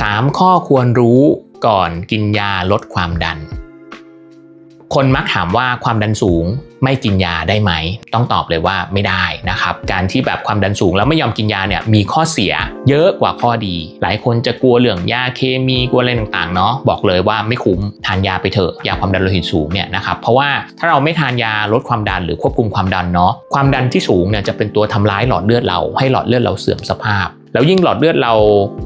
3 ข้อควรรู้ก่อนกินยาลดความดัน คนมักถามว่าความดันสูงไม่กินยาได้ไหม ต้องตอบเลยว่าไม่ได้นะครับ การที่แบบความดันสูงแล้วไม่ยอมกินยาเนี่ยมีข้อเสียเยอะกว่าข้อดี หลายคนจะกลัวเรื่องยาเคมีกลัวอะไรต่างๆเนาะบอกเลยว่าไม่คุ้มทานยาไปเถอะยาความดันโลหิตสูงเนี่ยนะครับเพราะว่าถ้าเราไม่ทานยาลดความดันหรือควบคุมความดันเนาะความดันที่สูงเนี่ยจะเป็นตัวทำร้ายหลอดเลือดเราให้หลอดเลือดเราเสื่อมสภาพ แล้วยิ่งหลอดเลือดเรา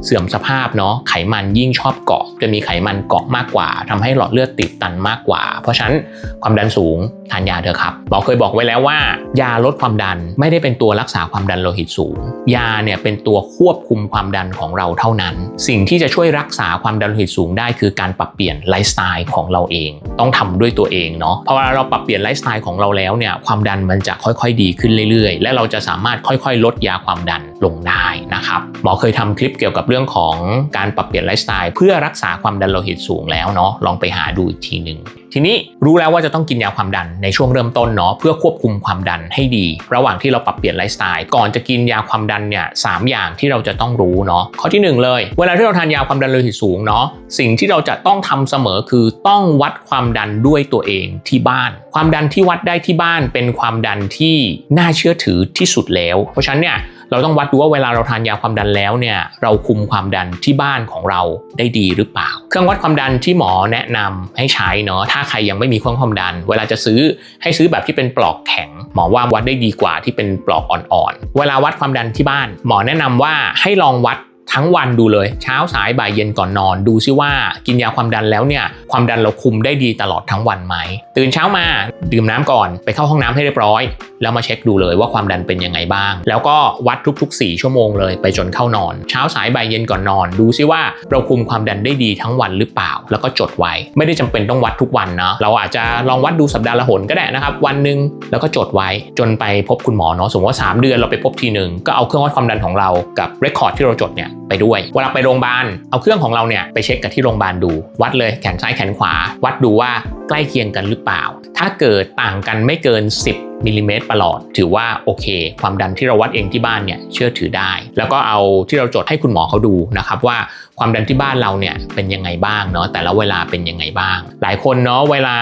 เสื่อมสภาพเนาะไขมันยิ่งชอบเกาะ จะมีไขมันเกาะมากกว่าทำให้หลอดเลือดติดตันมากกว่า เพราะฉะนั้นความดันสูงทานยาเถอะครับหมอเคยบอกไว้แล้วว่า ยาลดความดันไม่ได้เป็นตัวรักษาความดันโลหิตสูง ยาเนี่ยเป็นตัวควบคุมความดันของเราเท่านั้น สิ่งที่จะช่วยรักษาความดันโลหิตสูงได้คือการปรับเปลี่ยนไลฟ์สไตล์ของเราเอง ต้องทำด้วยตัวเองเนาะพราะว่าเราปรับเปลี่ยนไลฟ์สไตล์ของเราแล้วเนี่ยความดันมันจะค่อยๆ ดีขึ้นเรื่อยๆ และเราจะสามารถค่อยๆ ลดยาความดันลงได้นะครับหมอเคยทำคลิปเกี่ยวกับเรื่องของการปรับเปลี่ยนไลฟ์สไตล์เพื่อรักษาความดันโลหิตสูงแล้วเนาะลองไปหาดูอีกทีหนึ่งทีนี้รู้แล้วว่าจะต้องกินยาความดันในช่วงเริ่มต้นเนาะเพื่อควบคุมความดันให้ดี ระหว่างที่เราปรับเปลี่ยนไลฟ์สไตล์ก่อนจะกินยาความดันเนี่ยสามอย่างที่เราจะต้องรู้เนาะข้อที่หนึ่งเลย เวลาที่เราทานยาความดันโลหิตสูงเนาะสิ่งที่เราจะต้องทำเสมอคือต้องวัดความดันด้วยตัวเองที่บ้าน ความดันที่วัดได้ที่บ้านเป็นความดันที่น่าเชื่อถือที่สุดแล้ว เพราะฉะนั้นเนี่ย เราต้องวัดดูว่าเวลาเราทานยาความดันแล้วเนี่ยเราคุมความดันที่บ้านของเราได้ดีหรือเปล่า เครื่องวัดความดันที่หมอแนะนำให้ใช้เนาะถ้าใครยังไม่มีเครื่องความดัน เวลาจะซื้อให้ซื้อแบบที่เป็นปลอกแข็ง หมอว่าวัดได้ดีกว่าที่เป็นปลอกอ่อนๆเวลาวัดความดันที่บ้าน หมอแนะนำว่าให้ลองวัด ทั้งวันดูเลยเช้าสายบ่ายเย็นก่อนนอน ดูซิว่ากินยาความดันแล้วเนี่ยความดันเราคุมได้ดีตลอดทั้งวันไหม ตื่นเช้ามาดื่มน้ำก่อนไปเข้าห้องน้ำให้เรียบร้อย แล้วมาเช็คดูเลยว่าความดันเป็นยังไงบ้าง แล้วก็วัดทุกๆ 4 ชั่วโมงเลยไปจนเข้านอน เช้าสายบ่ายเย็นก่อนนอน ดูซิว่าเราคุมความดันได้ดีทั้งวันหรือเปล่า แล้วก็จดไว้ ไม่ได้จำเป็นต้องวัดทุกวันนะเราอาจจะลองวัดดูสัปดาห์ละหนก็ได้นะครับ วันหนึ่งแล้วก็จดไว้จนไปพบคุณหมอเนาะสมมติว่า 3 เดือนเราไปพบทีหนึ่งก็เอาเครื่องวัดความดันของเรากับเรคคอร์ดที่เราจดเนี่ยไปด้วย เวลาไปโรงพยาบาลเอาเครื่องของเราเนี่ยไปเช็คกับที่โรงพยาบาลดู วัดเลยแขนซ้ายแขนขวา วัดดูว่า ใกล้เคียงกันหรือเปล่า ถ้าเกิดต่างกันไม่เกิน 10มิลลิเมตรประหลอด ถือว่าโอเค ความดันที่เราวัดเองที่บ้านเนี่ยเชื่อถือได้ แล้วก็เอาที่เราจดให้คุณหมอเขาดูนะครับว่าความดันที่บ้านเราเนี่ยเป็นยังไงบ้างเนาะแต่ละเวลาเป็นยังไงบ้าง หลายคนเนาะเวลา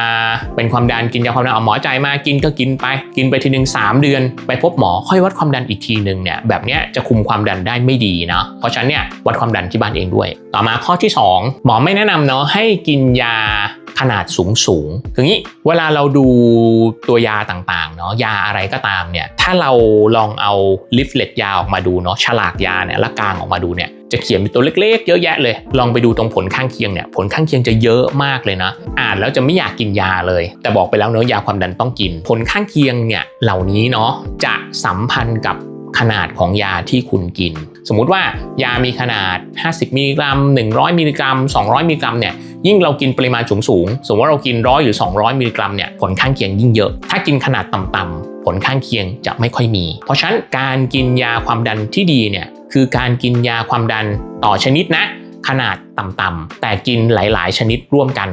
เป็นความดันกินยาความดันเอาหมอใจายมากินก็กินไป กินไปทีหนึ่ง3 เดือน ไปพบหมอค่อยวัดความดันอีกทีหนึ่งเนี่ยแบบเนี้ยจะคุมความดันได้ไม่ดีเนาะเพราะฉะนั้นเนี่ยวัดความดันที่บ้านเองด้วย ต่อมาข้อที่ 2 หมอไม่แนะนำเนาะให้กินยา ขนาดสูงสูงคืองี้เวลาเราดูตัวยาต่างๆเนาะยาอะไรก็ตามเนี่ยถ้าเราลองเอาลิฟเลตยาออกมาดูเนาะฉลากยาเนี่ยละกางออกมาดูเนี่ยจะเขียนเป็นตัวเล็กๆ เยอะแยะเลย ลองไปดูตรงผลข้างเคียงเนี่ยผลข้างเคียงจะเยอะมากเลยนะ อ่านแล้วจะไม่อยากกินยาเลย แต่บอกไปแล้วเนาะยาความดันต้องกิน ผลข้างเคียงเนี่ยเหล่านี้เนาะจะสัมพันธ์กับ ขนาดของยาที่คุณกิน สมมุติว่ายามีขนาด 50 มิลลิกรัม 100 มิลลิกรัม 200 มิลลิกรัมเนี่ยยิ่งเรากินปริมาณสูงสูงสมมติว่าเรากินร้อยหรือ 200 มิลลิกรัมเนี่ยผลข้างเคียงยิ่งเยอะ ถ้ากินขนาดต่ำๆผลข้างเคียงจะไม่ค่อยมี เพราะฉะนั้นการกินยาความดันที่ดีเนี่ยคือการกินยาความดันต่อชนิดนะ ขนาดต่ำๆแต่กินหลาย ๆ ชนิดร่วมกัน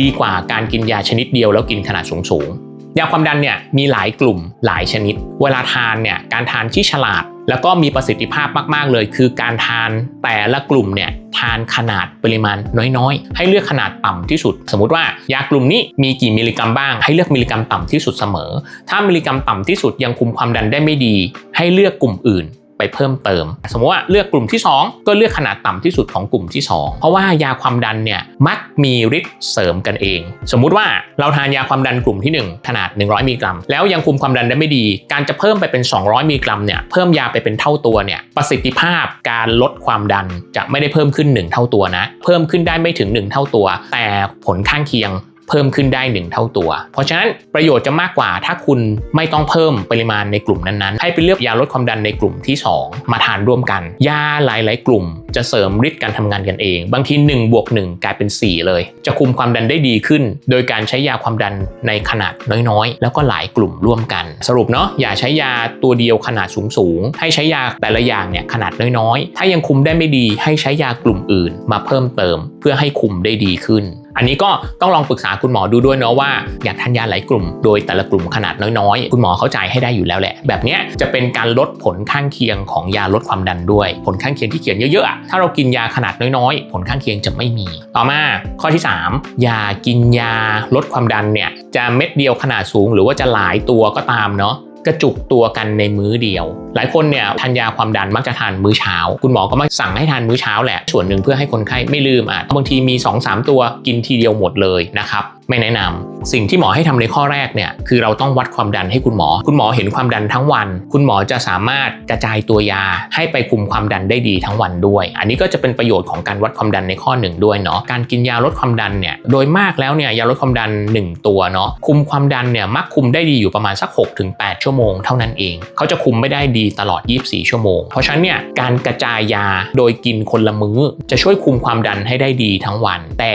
ดีกว่าการกินยาชนิดเดียวแล้วกินขนาดสูงๆ ยาความดันเนี่ยมีหลายกลุ่มหลายชนิด เวลาทานเนี่ยการทานที่ฉลาด แล้วก็มีประสิทธิภาพมาก ๆ เลย คือการทานแต่ละกลุ่มเนี่ยทานขนาดปริมาณน้อยๆ ให้เลือกขนาดต่ำที่สุด สมมุติว่ายากลุ่มนี้มีกี่มิลลิกรัมบ้าง ให้เลือกมิลลิกรัมต่ำที่สุดเสมอ ถ้ามิลลิกรัมต่ำที่สุดยังคุมความดันได้ไม่ดี ให้เลือกกลุ่มอื่น ไปเพิ่มเติม สมมติว่าเลือกกลุ่มที่ 2 ก็เลือกขนาดต่ำที่สุดของกลุ่มที่ 2 เพราะว่ายาความดันเนี่ยมักมีฤทธิ์เสริมกันเอง สมมุติว่าเราทานยาความดันกลุ่มที่ 1 ขนาด 100มิลลิกรัม แล้วยังคุมความดันได้ไม่ดี การจะเพิ่มไปเป็น 200มิลลิกรัมเนี่ยเพิ่มยาไปเป็นเท่าตัวเนี่ยประสิทธิภาพการลดความดันจะไม่ได้เพิ่มขึ้น 1 เท่าตัวนะ เพิ่มขึ้นได้ไม่ถึง 1 เท่าตัว แต่ผลข้างเคียง เพิ่มขึ้นได้ 1 เท่าตัว เพราะฉะนั้นประโยชน์จะมากกว่าถ้าคุณไม่ต้องเพิ่มปริมาณในกลุ่มนั้นๆ ให้ไปเลือกยาลดความดันในกลุ่มที่ 2 มาทานร่วมกัน ยาหลาย ๆ กลุ่ม จะเสริมฤทธิ์การทำงานกันเอง บางที1บวก1กลายเป็น 4 เลย จะคุมความดันได้ดีขึ้น โดยการใช้ยาความดันในขนาดน้อยๆ แล้วก็หลายกลุ่มร่วมกัน สรุปเนาะอย่าใช้ยาตัวเดียวขนาดสูงๆให้ใช้ยาแต่ละอย่างเนี่ยขนาดน้อยๆ ถ้ายังคุมได้ไม่ดีให้ใช้ยากลุ่มอื่นมาเพิ่มเติม เพื่อให้คุมได้ดีขึ้น อันนี้ก็ต้องลองปรึกษาคุณหมอดูด้วยเนาะว่าอยากทานยาหลายกลุ่ม โดยแต่ละกลุ่มขนาดน้อยๆ คุณหมอเข้าใจให้ได้อยู่แล้วแหละ แบบนี้จะเป็นการลดผลข้างเคียงของยาลดความดันด้วย ผลข้างเคียงที่เขียนเยอะๆ ถ้าเรากินยาขนาดน้อยๆ ผลข้างเคียงจะไม่มี ต่อมาข้อที่ 3 ยากินยาลดความดันเนี่ยจะเม็ดเดียวขนาดสูง หรือว่าจะหลายตัวก็ตามเนาะ กระจุกตัวกันในมื้อเดียว หลายคนเนี่ยทานยาความดันมักจะทานมื้อเช้า คุณหมอก็มักสั่งให้ทานมื้อเช้าแหละ ส่วนหนึ่งเพื่อให้คนไข้ไม่ลืมอะบางทีมี 2-3 ตัวกินทีเดียวหมดเลยนะครับ ไม่แนะนำสิ่งที่หมอให้ทำในข้อแรกเนี่ยคือเราต้องวัดความดันให้คุณหมอ คุณหมอเห็นความดันทั้งวัน คุณหมอจะสามารถกระจายตัวยาให้ไปคุมความดันได้ดีทั้งวันด้วย อันนี้ก็จะเป็นประโยชน์ของการวัดความดันในข้อหนึ่งด้วยเนาะการกินยาลดความดันเนี่ยโดยมากแล้วเนี่ยยาลดความดัน 1 ตัวเนาะคุมความดันเนี่ยมักคุมได้ดีอยู่ประมาณสัก 6-8 ชั่วโมงเท่านั้นเองเขาจะคุมไม่ได้ดีตลอด 24 ชั่วโมง เพราะฉะนั้นเนี่ยการกระจายยาโดยกินคนละมื้อ จะช่วยคุมความดันให้ได้ดีทั้งวัน แต่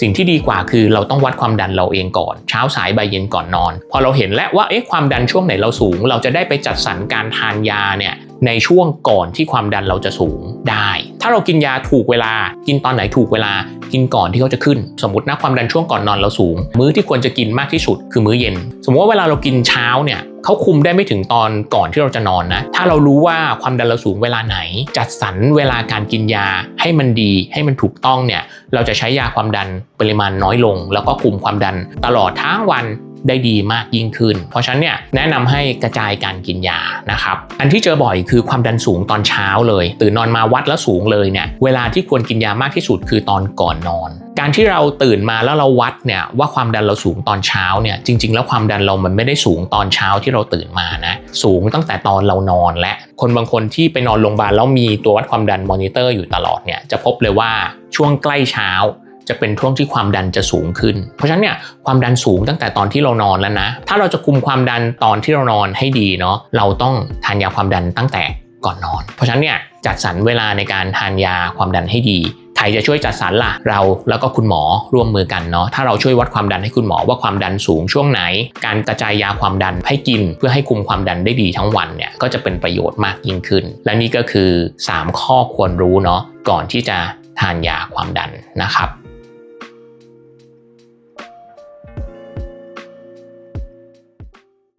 สิ่งที่ดีกว่าคือเราต้องวัดความดันเราเองก่อน เช้าสายบ่ายเย็นก่อนนอน พอเราเห็นแล้วว่าเอ๊ะความดันช่วงไหนเราสูง เราจะได้ไปจัดสรรการทานยาเนี่ยในช่วงก่อนที่ความดันเราจะสูงได้ ถ้าเรากินยาถูกเวลา กินตอนไหนถูกเวลา กินก่อนที่เขาจะขึ้น สมมตินะความดันช่วงก่อนนอนเราสูง มื้อที่ควรจะกินมากที่สุดคือมื้อเย็น สมมติว่าเวลาเรากินเช้าเนี่ย เขาคุมได้ไม่ถึงตอนก่อนที่เราจะนอนนะ ถ้าเรารู้ว่าความดันเราสูงเวลาไหน จัดสรรเวลาการกินยาให้มันดีให้มันถูกต้องเนี่ย เราจะใช้ยาความดันปริมาณน้อยลง แล้วก็คุมความดันตลอดทั้งวันได้ดีมากยิ่งขึ้น เพราะฉะนั้นเนี่ยแนะนำให้กระจายการกินยานะครับ อันที่เจอบ่อยคือความดันสูงตอนเช้าเลย ตื่นนอนมาวัดแล้วสูงเลยเนี่ย เวลาที่ควรกินยามากที่สุดคือตอนก่อนนอน การที่เราตื่นมาแล้วเราวัดเนี่ยว่าความดันเราสูงตอนเช้าเนี่ยจริง ๆ แล้วความดันเรามันไม่ได้สูงตอนเช้าที่เราตื่นมานะสูงตั้งแต่ตอนเรานอนและ คนบางคนที่ไปนอนโรงพยาบาลแล้วมีตัววัดความดันมอนิเตอร์อยู่ตลอดเนี่ยจะพบเลยว่าช่วงใกล้เช้าจะเป็นช่วงที่ความดันจะสูงขึ้น เพราะฉะนั้นเนี่ยความดันสูงตั้งแต่ตอนที่เรานอนแล้วนะ ถ้าเราจะคุมความดันตอนที่เรานอนให้ดีเนาะเราต้องทานยาความดันตั้งแต่ก่อนนอน เพราะฉะนั้นเนี่ยจัดสรรเวลาในการทานยาความดันให้ดี ครจะช่วยจัดสรรล่ะเราแล้วก็คุณหมอร่วมมือกันเนาะถ้าเราช่วยวัดความดันให้คุณหมอว่าความดันสูงช่วงไหน การกระจายยาความดันให้กิน เพื่อให้คุมความดันได้ดีทั้งวันเนี่ยก็จะเป็นประโยชน์มากยิ่งขึ้น และนี่ก็คือ 3 ข้อควรรู้เนาะก่อนที่จะทานยาความดันนะครับ